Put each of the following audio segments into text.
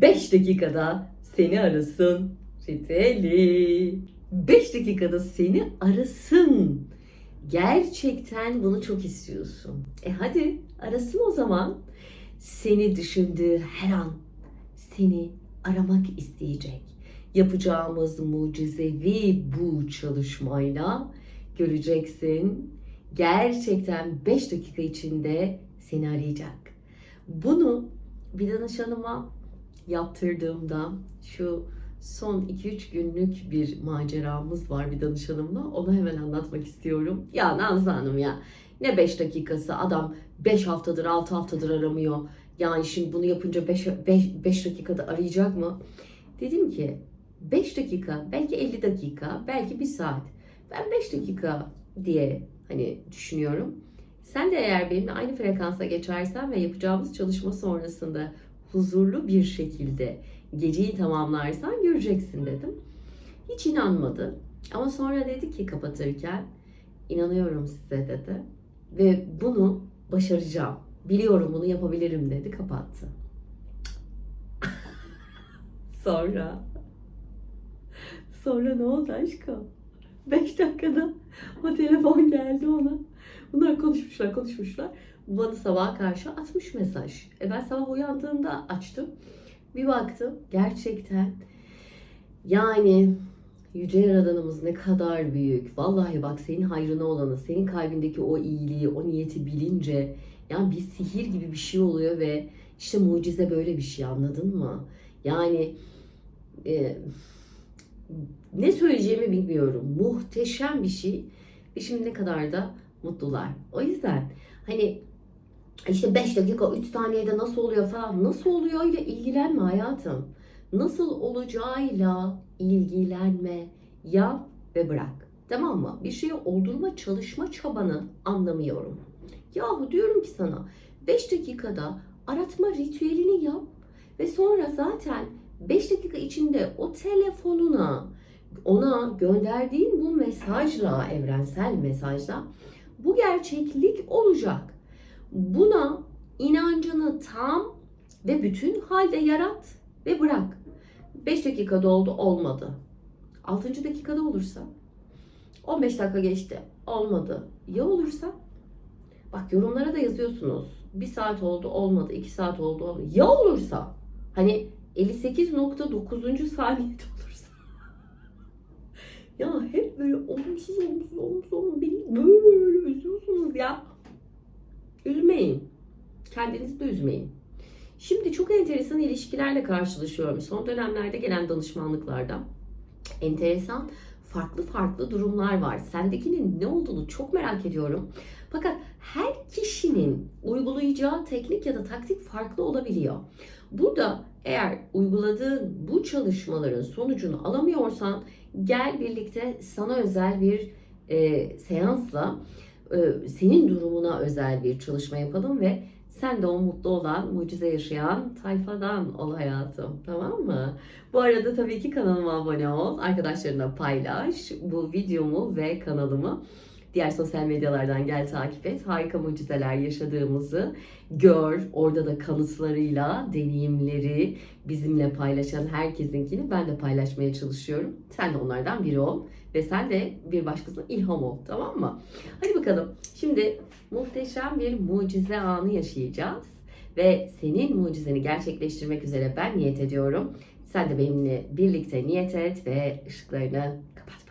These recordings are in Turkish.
5 dakikada seni arasın ritüeli. 5 dakikada seni arasın. Gerçekten bunu çok istiyorsun. E hadi arasın o zaman. Seni düşündüğü her an seni aramak isteyecek. Yapacağımız mucizevi bu çalışmayla göreceksin. Gerçekten 5 dakika içinde seni arayacak. Bunu bir danışanıma yaptırdığımda şu son 2-3 günlük bir maceramız var bir danışanımla. Onu hemen anlatmak istiyorum. Ya Nazlı Hanım ya ne 5 dakikası adam 5 haftadır 6 haftadır aramıyor. Yani şimdi bunu yapınca 5, 5, 5 dakikada arayacak mı? Dedim ki 5 dakika, belki 50 dakika, belki 1 saat. Ben 5 dakika diye hani düşünüyorum. Sen de eğer benimle aynı frekansa geçersen ve yapacağımız çalışma sonrasında huzurlu bir şekilde geceyi tamamlarsan göreceksin dedim. Hiç inanmadı. Ama sonra dedi ki kapatırken inanıyorum size dedi. Ve bunu başaracağım. Biliyorum bunu yapabilirim dedi kapattı. sonra sonra ne oldu aşkım? 5 dakikada o telefon geldi ona. Bunlar konuşmuşlar konuşmuşlar. Bana sabaha karşı atmış mesaj. E ben sabah uyandığımda açtım. Bir baktım gerçekten yani Yüce Yaradanımız ne kadar büyük. Vallahi bak senin hayrına olanı, senin kalbindeki o iyiliği, o niyeti bilince yani bir sihir gibi bir şey oluyor ve işte mucize böyle bir şey anladın mı? Yani e, ne söyleyeceğimi bilmiyorum. Muhteşem bir şey. Ve şimdi ne kadar da mutlular. O yüzden hani işte 5 dakika 3 saniyede nasıl oluyor falan nasıl oluyor ile ilgilenme hayatım. Nasıl olacağıyla ilgilenme. Yap ve bırak. Tamam mı? Bir şeyi oldurma çalışma çabanı anlamıyorum. Yahu diyorum ki sana 5 dakikada aratma ritüelini yap ve sonra zaten 5 dakika içinde o telefonuna ona gönderdiğin bu mesajla, evrensel mesajla bu gerçeklik olacak. Buna inancını tam ve bütün halde yarat ve bırak. 5 dakikada oldu olmadı. 6. dakikada olursa 15 dakika geçti olmadı. Ya olursa? Bak yorumlara da yazıyorsunuz. 1 saat oldu olmadı, 2 saat oldu olmadı. Ya olursa? Hani 58.9. saniyede olursa. ya hep böyle olumsuz olumsuz olumsuz olumsuz beni böyle üzüyorsunuz ya. Üzmeyin. Kendinizi de üzmeyin. Şimdi çok enteresan ilişkilerle karşılaşıyorum. Son dönemlerde gelen danışmanlıklarda. Enteresan farklı farklı durumlar var. Sendekinin ne olduğunu çok merak ediyorum. Fakat her kişinin uygulayacağı teknik ya da taktik farklı olabiliyor. Burada eğer uyguladığın bu çalışmaların sonucunu alamıyorsan gel birlikte sana özel bir e, seansla senin durumuna özel bir çalışma yapalım ve sen de o mutlu olan, mucize yaşayan tayfadan ol hayatım. Tamam mı? Bu arada tabii ki kanalıma abone ol. Arkadaşlarına paylaş bu videomu ve kanalımı. Diğer sosyal medyalardan gel takip et. Harika mucizeler yaşadığımızı gör. Orada da kanıtlarıyla deneyimleri bizimle paylaşan herkesinkini ben de paylaşmaya çalışıyorum. Sen de onlardan biri ol. Ve sen de bir başkasına ilham ol. Tamam mı? Hadi bakalım. Şimdi muhteşem bir mucize anı yaşayacağız. Ve senin mucizeni gerçekleştirmek üzere ben niyet ediyorum. Sen de benimle birlikte niyet et ve ışıklarını kapat.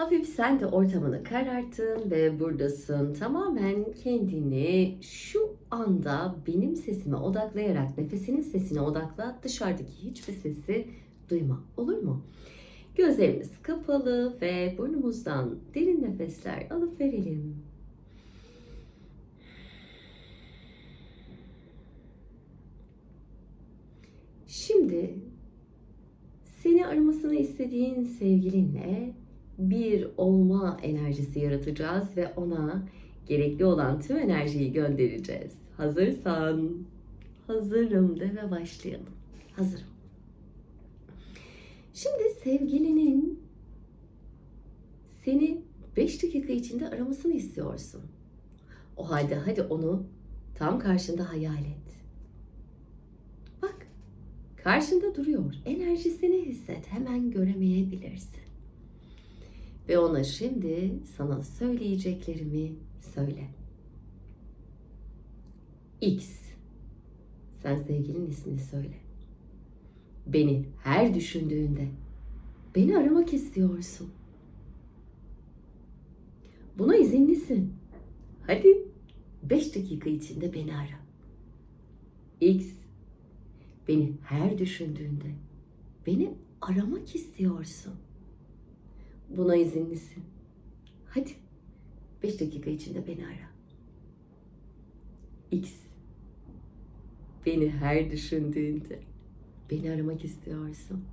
Hafif sen de ortamını kararttın ve buradasın. Tamamen kendini şu anda benim sesime odaklayarak nefesinin sesine odakla. Dışarıdaki hiçbir sesi duyma. Olur mu? Gözlerimiz kapalı ve burnumuzdan derin nefesler alıp verelim. Şimdi seni aramasını istediğin sevgilinle bir olma enerjisi yaratacağız ve ona gerekli olan tüm enerjiyi göndereceğiz. Hazırsan hazırım de ve başlayalım. Hazırım. Şimdi sevgilinin seni 5 dakika içinde aramasını istiyorsun. O halde hadi onu tam karşında hayal et. Bak, Karşında duruyor. Enerjisini hisset. Hemen göremeyebilirsin. Ve ona şimdi sana söyleyeceklerimi söyle. X. Sen sevgilinin ismini söyle. Beni her düşündüğünde beni aramak istiyorsun. Buna izinlisin. Hadi 5 dakika içinde beni ara. X. Beni her düşündüğünde beni aramak istiyorsun. Buna izinlisin. Hadi 5 dakika içinde beni ara. X. Beni her düşündüğünde beni aramak istiyorsun.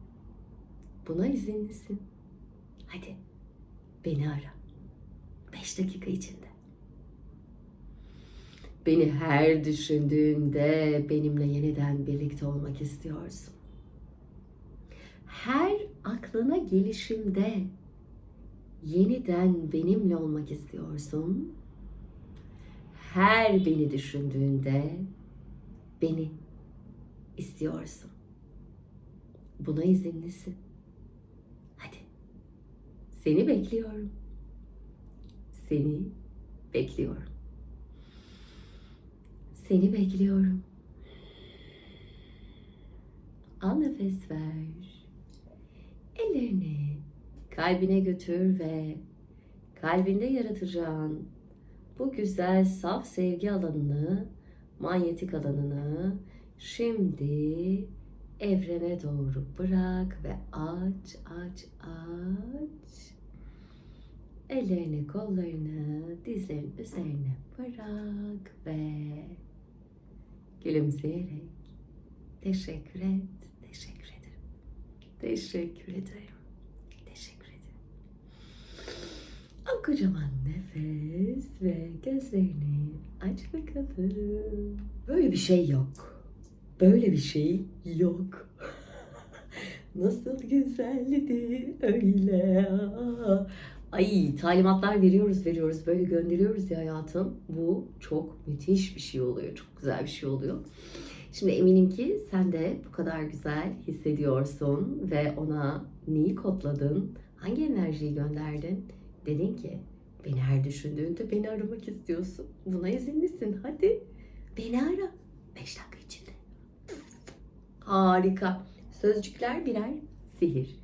Buna izinlisin. Hadi beni ara. 5 dakika içinde. Beni her düşündüğünde benimle yeniden birlikte olmak istiyorsun. Her aklına gelişimde yeniden benimle olmak istiyorsun. Her beni düşündüğünde beni istiyorsun. Buna izinlisin. Hadi. Seni bekliyorum. Seni bekliyorum. Seni bekliyorum. Al nefes ver. Ellerini kalbine götür ve kalbinde yaratacağın bu güzel saf sevgi alanını, manyetik alanını şimdi evrene doğru bırak ve aç, aç, aç. Ellerini, kollarını dizlerin üzerine bırak ve gülümseyerek teşekkür et, teşekkür ederim. Teşekkür ederim. Teşekkür ederim. Al kocaman nefes ve gözlerini aç bakalım. Böyle bir şey yok. Böyle bir şey yok. Nasıl güzeldi öyle. Ay talimatlar veriyoruz veriyoruz böyle gönderiyoruz ya hayatım. Bu çok müthiş bir şey oluyor. Çok güzel bir şey oluyor. Şimdi eminim ki sen de bu kadar güzel hissediyorsun ve ona neyi kodladın? Hangi enerjiyi gönderdin? Dedin ki beni her düşündüğünde beni aramak istiyorsun. Buna izinlisin. Hadi beni ara. 5 dakika içinde. Harika. Sözcükler birer sihir.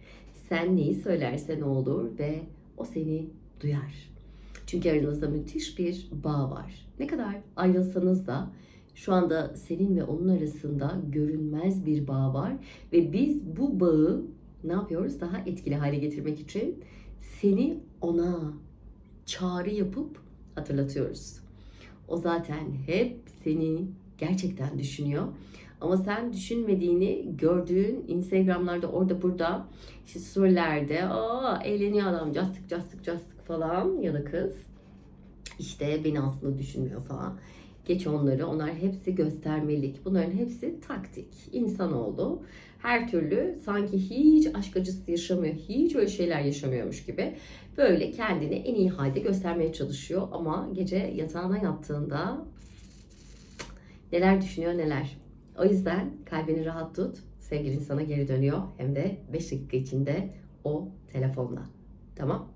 Sen neyi söylersen olur ve o seni duyar. Çünkü aranızda müthiş bir bağ var. Ne kadar ayrılsanız da şu anda senin ve onun arasında görünmez bir bağ var ve biz bu bağı ne yapıyoruz? Daha etkili hale getirmek için seni ona çağrı yapıp hatırlatıyoruz. O zaten hep seni gerçekten düşünüyor. Ama sen düşünmediğini gördüğün Instagram'larda orada burada işte storylerde aa eğleniyor adam castık castık castık falan ya da kız işte beni aslında düşünmüyor falan. Geç onları. Onlar hepsi göstermelik. Bunların hepsi taktik. İnsanoğlu her türlü sanki hiç aşk acısı yaşamıyor, hiç öyle şeyler yaşamıyormuş gibi böyle kendini en iyi halde göstermeye çalışıyor. Ama gece yatağına yattığında neler düşünüyor neler. O yüzden kalbini rahat tut. Sevgilin sana geri dönüyor. Hem de 5 dakika içinde o telefonla. Tamam?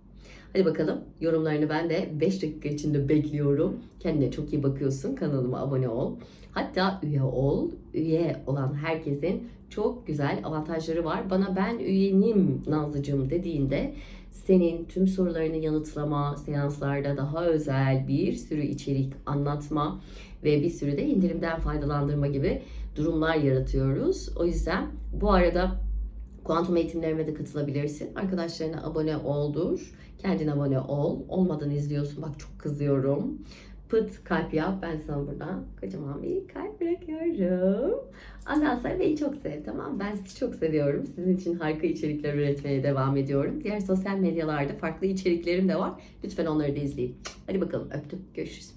Hadi bakalım yorumlarını ben de 5 dakika içinde bekliyorum. Kendine çok iyi bakıyorsun. Kanalıma abone ol. Hatta üye ol. Üye olan herkesin çok güzel avantajları var. Bana ben üyenim Nazlıcığım dediğinde senin tüm sorularını yanıtlama, seanslarda daha özel bir sürü içerik anlatma ve bir sürü de indirimden faydalandırma gibi durumlar yaratıyoruz. O yüzden bu arada kuantum eğitimlerime de katılabilirsin. Arkadaşlarına abone oldur. Kendin abone ol. Olmadan izliyorsun. Bak çok kızıyorum. Pıt kalp yap. Ben sana buradan kocaman bir kalp bırakıyorum. Ondan beni çok sev tamam? Ben sizi çok seviyorum. Sizin için harika içerikler üretmeye devam ediyorum. Diğer sosyal medyalarda farklı içeriklerim de var. Lütfen onları da izleyin. Hadi bakalım öptüm. Görüşürüz.